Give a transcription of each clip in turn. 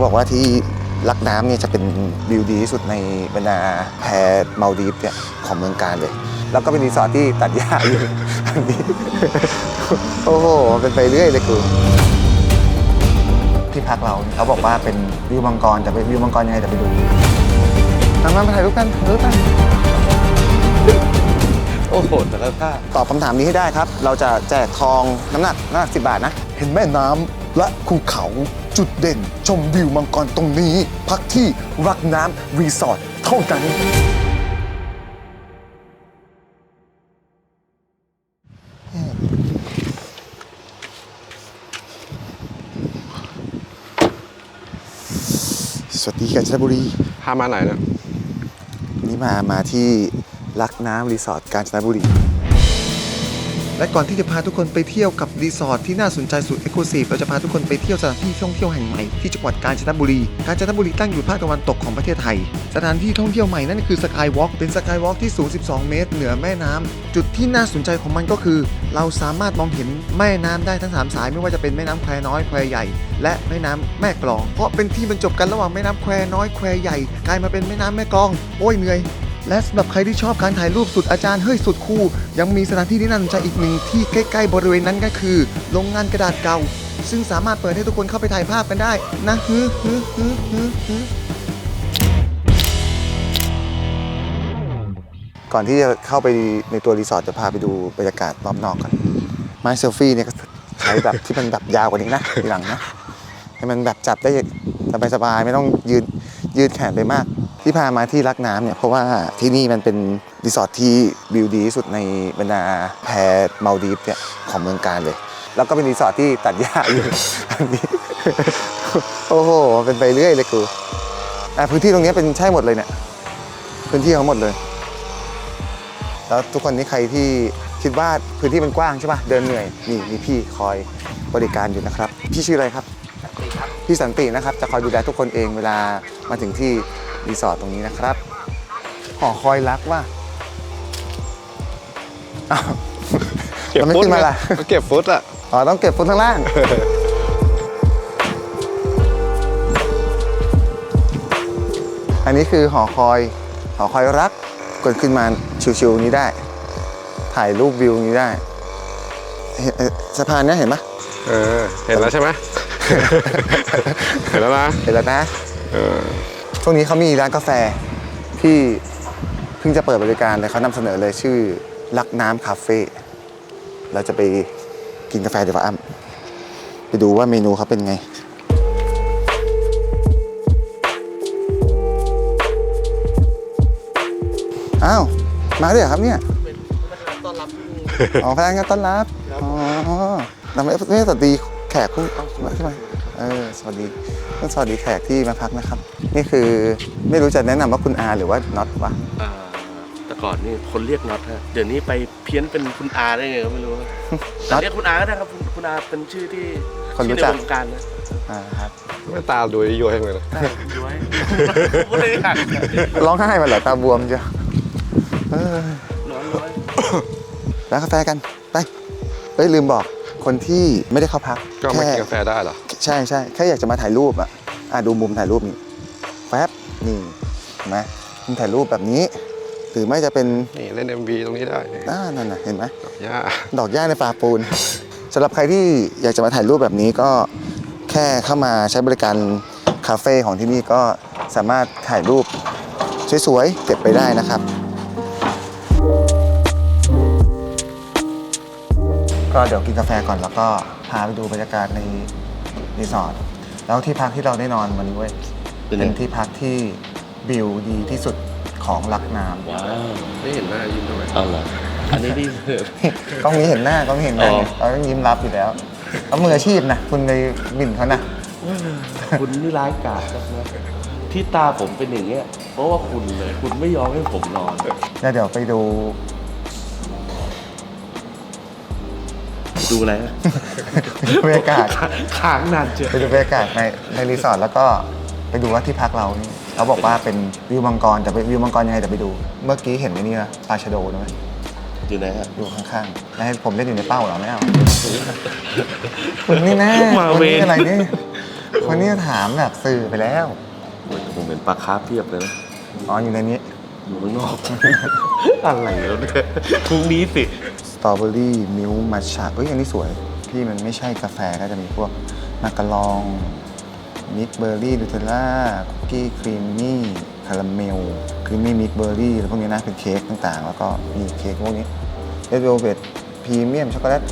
เขาบอกว่าที่ลักน้ำเนี่ยจะเป็นวิวดีที่สุดในบรรดาแพมาลดีฟเนี่ยของเมืองการเลย แล้วก็เป็นรีสอร์ทที่ตัดหญ้าอยู่อันนี้ โอ้โห เป็นไปเรื่อยเลยกูที่พักเราเขาบอกว่าเป็นวิวมังกรแต่เป็นวิวมังกรยังไงเดี๋ยวไปดูทำมามาถ่ายรูปกันรูปกันโอ้โหแต่ละท่าตอบคำถามนี้ให้ได้ครับ เราจะแจกทองน้ำหนักน้ำหนักสิบาทนะ เห็นแม่น้ำ และภูเขาจุดเด่นชมวิวมังกรตรงนี้ พักที่รักน้ำรีสอร์ทเท่านั้นสวัสดีกาญจนบุรีพามาไหนเนี่ยวันนี้มามาที่รักน้ำรีสอร์ทกาญจนบุรี และก่อนที่จะพาทุกคนไปเที่ยวกับรีสอร์ทที่น่าสนใจสุดเอ็กซ์คลูซีฟเราจะพาทุกคนไปเที่ยวสถานที่ท่องเที่ยวแห่งใหม่ที่จังหวัดกาญจนบุรี กาญจนบุรีตั้งอยู่ภาคตะวันตกของประเทศไทย สถานที่ท่องเที่ยวใหม่นั่นคือสกายวอล์กเป็นสกายวอล์กที่สูง 12 เมตร เหนือแม่น้ำจุดที่น่าสนใจของมันก็คือ เราสามารถมองเห็นแม่น้ำได้ทั้งสามสาย ไม่ว่าจะเป็นแม่น้ำแควน้อยแควใหญ่ และแม่น้ำแม่กลอง เพราะเป็นที่บรรจบกันระหว่างแม่น้ำแควน้อยแควใหญ่ กลายมาเป็นแม่น้ำแม่กลอง โอ้ยเหนื่อย และสำหรับใครที่ชอบการถ่ายรูปสุดอาจารย์เฮ้ยสุดคูลยังมีสถานที่ที่น่าสนใจอีกหนึ่งที่ใกล้ๆบริเวณนั้นก็คือโรงงานกระดาษเก่า ซึ่งสามารถเปิดให้ทุกคนเข้าไปถ่ายภาพกันได้นะฮึฮึฮึฮึฮึก่อนที่จะเข้าไปในตัวรีสอร์ทจะพาไปดูบรรยากาศรอบนอกกันไม้เซลฟี่เนี่ยก็ใช้แบบที่มันแบบยาวกว่านี้นะทีหลังนะให้มันแบบจับได้สบายๆไม่ต้องยืดยืดแขนไปมาก ที่พามาที่รักน้ำเนี่ยเพราะว่าที่นี่มันเป็นรีสอร์ทที่วิวดีที่สุดในบรรดาแพมาลดีฟเนี่ยของเมืองการเลย แล้วก็เป็นรีสอร์ทที่ตัดหญ้าอยู่อันนี้โอ้โหเป็นไปเรื่อยเลยกูอะพื้นที่ตรงนี้เป็นใช่หมดเลยเนี่ยพื้นที่เขาหมดเลย แล้วทุกคนนี่ใครที่คิดว่าพื้นที่มันกว้างใช่ป่ะเดินเหนื่อยนี่มีพี่คอยบริการอยู่นะครับ พี่ชื่ออะไรครับพี่สันตินะครับ จะคอยดูแลทุกคนเองเวลามาถึงที่ รีสอร์ทตรงนี้นะครับ หอคอยรักว่าอ้าวเก็บมันไม่ฟุตขึ้นมาล่ะก็เก็บฟุตอะอ๋อ ต้องเก็บฟุตข้างล่างอันนี้คือหอคอย หอคอยรักกดขึ้นมาชิวๆนี้ได้ ถ่ายรูปวิวนี้ได้เห็นเอ่อสะพานเนี้ยเห็นปะเออ เห็นแล้วใช่ไหมเห็นแล้วนะ เห็นแล้วนะเออ ช่วงนี้เขามีร้านกาแฟที่เพิ่งจะเปิดบริการเลยเขานำเสนอเลยชื่อลักน้ำคาเฟ่เราจะไปกินกาแฟเดี๋ยวว่าอ้ำไปดูว่าเมนูเขาเป็นไงอ้าวมาด้วยเหรอครับเนี่ยอ๋อพนักงานต้อนรับอ๋อเราไม่ไม่สวัสดีแขกคุณใช่ไหม เออสวัสดีต้องสวัสดีแขกที่มาพักนะครับ นี่คือไม่รู้จะแนะนำว่าคุณอาหรือว่าน็อตวะอ่าแต่ก่อนนี่คนเรียกน็อตฮะเดี๋ยวนี้ไปเพี้ยนเป็นคุณอาได้ไงก็ไม่รู้แต่เรียกคุณอาก็ได้ครับคุณคุณอาเป็นชื่อที่คนรู้ชื่อจักในวงการนะอ่าครับไม่ตาดูย้วยๆเลยนะใช่ย้วยพูดเลยค่ะร้องไห้มาเหรอตาบวมเชียวเออน้อยน้อยร้านกาแฟกันไปเอ้ยลืมบอกคนที่ไม่ได้เข้าพักก็มาแค่กินกาแฟได้เหรอ ใช่ใช่แค่อยากจะมาถ่ายรูปอะอะดูมุมถ่ายรูปนี่แฟบนี่เห็นไหมมุมถ่ายรูปแบบนี้ หรือไม่จะเป็นนี่เล่น MV ตรงนี้ได้นี่อ่านั่นน่ะเห็นไหมดอกหญ้าดอกหญ้าในป่าปูนสำหรับใครที่อยากจะมาถ่ายรูปแบบนี้ก็แค่เข้ามาใช้บริการคาเฟ่ของที่นี่ก็สามารถถ่ายรูปสวยๆเก็บไปได้นะครับก็เดี๋ยวกินกาแฟก่อนแล้วก็พาไปดูบรรยากาศใน รีสอร์ทแล้วที่พักที่เราได้นอนวันนี้เว้ยเป็นที่พักที่วิวดีที่สุดของลักน้ำว้าวไม่เห็นหน้ายิ้มทำไมเอาเหรออันนี้ที่กล้องนี้เห็นหน้ากล้องนี้เห็นหน้าอ๋อ เราต้องยิ้มรับอยู่แล้วเขามืออาชีพนะคุณเลยหมิ่นเขานะคุณนี่ร้ายกาจนะที่ตาผมเป็นอย่างเงี้ย เพราะว่าคุณเลย คุณไม่ยอมให้ผมนอน แล้วเดี๋ยวไปดูดูอะไรฮะ บรรยากาศค้างนานเจอไปดูบรรยากาศในในรีสอร์ทแล้วก็ไปดูว่าที่พักเรานี่เขาบอกว่าเป็นวิวมังกรแต่เป็นวิวมังกรยังไงเดี๋ยวไปดู เมื่อกี้เห็นไอ้นี่นะปลาชะโดนะเว้ยอยู่ไหนฮะอยู่ข้างๆแล้วให้ผมเล่นอยู่ในเป้าเหรอไม่เอาคุณนี่แน่มาคุณเวนี่รอะไรเนี่ยคนนี้ถามแบบสื่อไปแล้วผมเห็นปลาคาร์ฟเพียบเลยนะอ๋ออยู่ในนี้อยู่ข้างนอก อะไรแล้วเนี่ยพรุ่งนี้สิสตรอเบอรี่มิลมัชชาเอ้ยอันนี้สวย ที่มันไม่ใช่กาแฟก็จะมีพวกมากะลองมิกเบอร์รี่ดูเทลล่าคุกกี้ครีมมี่คาราเมลครีมมี่มิกเบอร์รี่พวกนี้นะเป็นเค้กต่างๆ แล้วก็มีเค้กพวกนี้เอสเวลเวตพรีเมียมช็อกโกแลต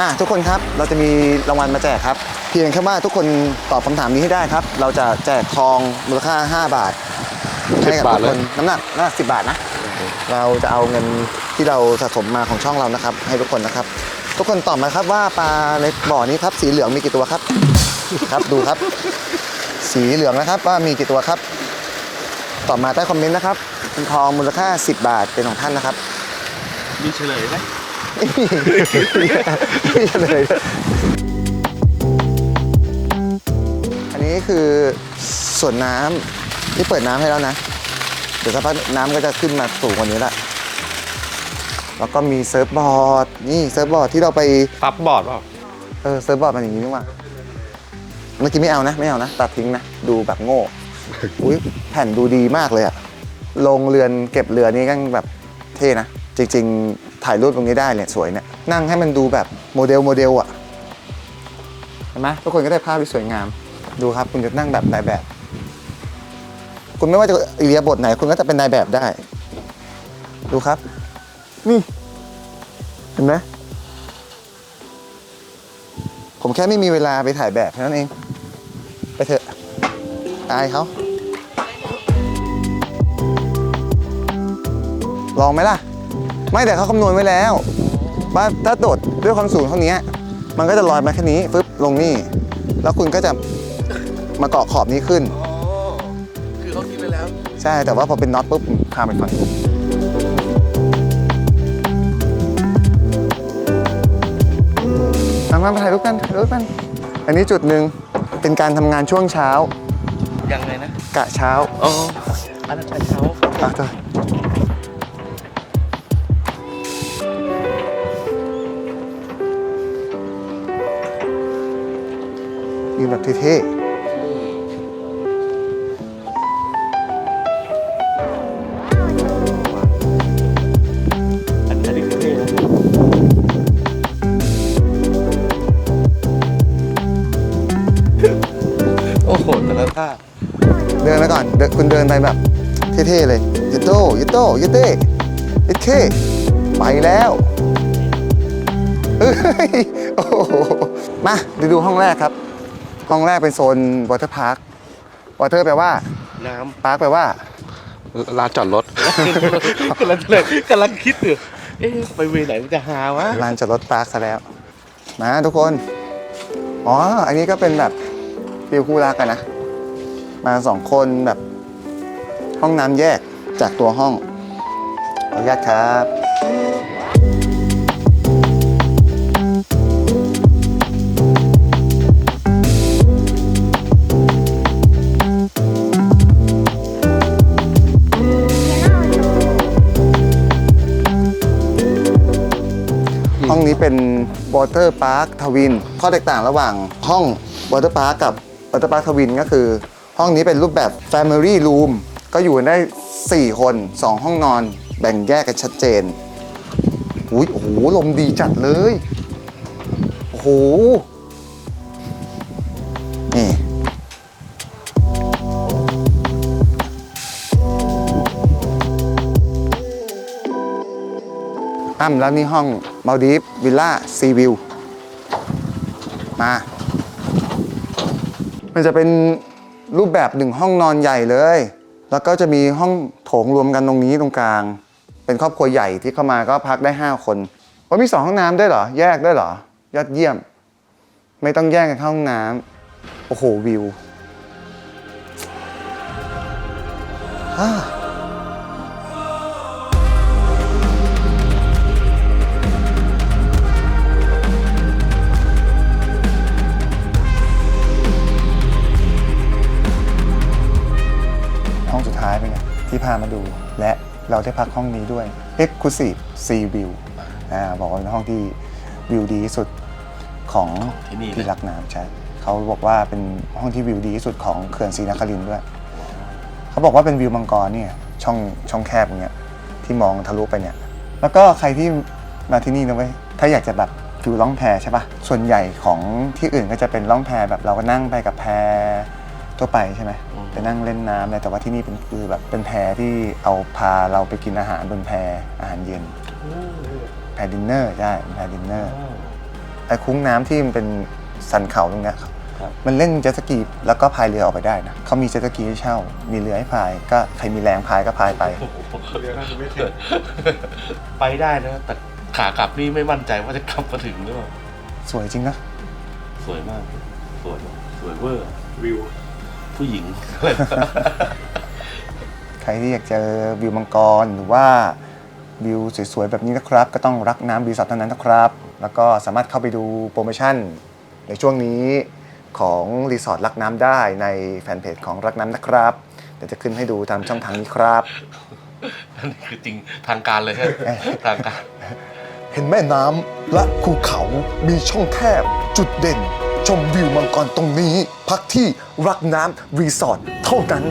อะทุกคนครับเราจะมีรางวัลมาแจกครับ เพียงแค่ว่าทุกคนตอบคำถามนี้ให้ได้ครับ เราจะแจกทองมูลค่า 5 บาทให้กับ10บาททุกคนเลยน้ำหนักน้ำหนัก10บาทนะ เราจะเอาเงินที่เราสะสมมาของช่องเรานะครับ ให้ทุกคนนะครับ ทุกคนตอบมาครับว่าปลาในบ่อนี้ครับสีเหลืองมีกี่ตัวครับ ครับดูครับ สีเหลืองนะครับว่ามีกี่ตัวครับ ตอบมาใต้คอมเมนต์นะครับเป็นทองมูลค่า 10 บาทเป็นของท่านนะครับ มีเฉลยไหมไม่ เฉลยด้วยอันนี้คือส่วนน้ำที่เปิดน้ำให้แล้วนะ เดี๋ยวสักพักน้ำก็จะขึ้นมาสูงกว่านี้ละแล้วก็มีเซิร์ฟบอร์ด นี่เซิร์ฟบอร์ดที่เราไปซับบอร์ดเปล่าเออเซิร์ฟบอร์ดมันอย่างนี้นี่หว่าเมื่อกี้ไม่เอานะ ไม่เอานะ ตัดทิ้งนะ ดูแบบโง่ อุ้ยแผ่นดูดีมากเลยอะลงเรือนเก็บเรือนี่ก็แบบเท่นะ จริง ๆ ถ่ายรูปตรงนี้ได้เนี่ยสวยเนี่ยนั่งให้มันดูแบบโมเดลโมเดลอะเห็นไหมทุกคนก็ได้ภาพที่สวยงาม ดูครับคุณจะนั่งแบบนายแบบ คุณไม่ว่าจะอิเลียบทไหน คุณก็จะเป็นนายแบบได้ ดูครับ นี่ เห็นไหมผมแค่ไม่มีเวลาไปถ่ายแบบแค่นั้นเอง ไปเถอะอายเขาลองไหมล่ะ ไม่แต่เขาคำนวณไว้แล้วว่าถ้าโดดด้วยความสูงเท่านี้มันก็จะลอยมาแค่นี้ฟึบลงนี่ แล้วคุณก็จะมาเกาะขอบนี้ขึ้น อ๋อ คือเขาคิดไปแล้ว ใช่แต่ว่าพอเป็นน็อตปุ๊บข้ามไปฝั่งนู้นเอามาถ่ายรูปกันถ่ายรูปกัน อันนี้จุดหนึ่งเป็นการทำงานช่วงเช้า ยังไงนะ กะเช้าอ๋ออันนั้นเป็นเขาอะเถอะ ยืนแบบเท่อันนี้เท่นะโอ้โหแต่ละท่าๆเดินไปก่อนเดินคุณเดินไปแบบเท่ๆเลยยูโต้ยูโต้ยูเต้ยูเคไปแล้วเฮ้ยโอ้โหมาไปดูห้องแรกครับ ห้องแรกเป็นโซนวอเตอร์พาร์ควอเตอร์แปลว่าน้พาร์คแปลว่าลานจอดรถำกำลังเลยกำลังคิดอยู่เอ๊ะไปเวไหนมันจะหาวะลานจอดรถปาร์คซะแล้วมาทุกคน อ๋อ อันนี้ก็เป็นแบบฟิลคู่รักกันนะ มาสองคนแบบ ห้องน้ำแยกจากตัวห้องขออนุญาตครับ ห้องนี้เป็น Water Park ทวินข้อแตกต่างระหว่างห้อง Water Park กับ Water Park ทวินก็คือ ห้องนี้เป็นรูปแบบ Family Room ก็อยู่ได้ 4 คน 2 ห้องนอน แบ่งแยกกันชัดเจนอุ้ยโอ้โห ลมดีจัดเลย โอ้โห นี่อ้ำแล้วนี่ห้อง มาลดีฟวิลล่าซีวิวมา มันจะเป็นรูปแบบหนึ่งห้องนอนใหญ่เลย แล้วก็จะมีห้องโถงรวมกันตรงนี้ตรงกลาง เป็นครอบครัวใหญ่ที่เข้ามาก็พักได้ 5 คนว่ามีสองห้องน้ำได้เหรอ แยกได้เหรอ ยอดเยี่ยม ไม่ต้องแย่งกันห้องน้ำโอ้โหวิวอ่ ท้ายเป็นไงที่พามาดู และเราได้พักห้องนี้ด้วย Exclusive Sea View อ่าบอกว่าเป็นห้องที่วิวดีที่สุดของที่นี่ที่เลยรักน้ำใช่เขาบอกว่าเป็นห้องที่วิวดีที่สุดของเขื่อนศรีนครินทร์ด้วย เขาบอกว่าเป็นวิวมังกรเนี่ยช่องช่องแคบอย่างเงี้ยที่มองทะลุไปเนี่ย แล้วก็ใครที่มาที่นี่นะเว้ยถ้าอยากจะแบบฟิวล่องแพใช่ปะส่วนใหญ่ของที่อื่นก็จะเป็นล่องแพแบบเราก็นั่งไปกับแพทั่วไปใช่ไหม ไปนั่งเล่นน้ำเลยแต่ว่าที่นี่เป็นคือแบบเป็นแพที่เอาพาเราไปกินอาหารบนแพอาหารเย็นแพดินเนอร์ใช่เป็นแพดินเนอร์ไอ้คุ้งน้ำที่มันเป็นสันเขาตรงเนี้ยมันเล่นเจ็ตสกีแล้วก็พายเรือออกไปได้นะเขามีเจ็ตสกีให้เช่า มีเรือให้พายก็ใครมีแรงพายก็พายไปไปได้นะแต่ขากลับนี่ไม่มั่นใจว่าจะกลับมาถึงหรือเปล่าสวยจริงนะ สวยมาก สวยมากสวยเวอร์วิว ผู้หญิงอะไรใครที่อยากเจอวิวมังกรหรือว่าวิวสวยๆแบบนี้นะครับ ก็ต้องรักน้ำรีสอร์ทเท่านั้นนะครับ แล้วก็สามารถเข้าไปดูโปรโมชั่น ในช่วงนี้ของรีสอร์ทรักน้ำได้ในแฟนเพจของรักน้ำนะครับเดี๋ยวจะขึ้นให้ดูตามช่องทางนี้ครับ อันนี้คือจริงทางการเลยใช่ไหมทางการ เห็นแม่น้ำและภูเขา มีช่องแคบจุดเด่น ชมวิวมังกรตรงนี้ พักที่รักน้ำรีสอร์ทเท่านั้น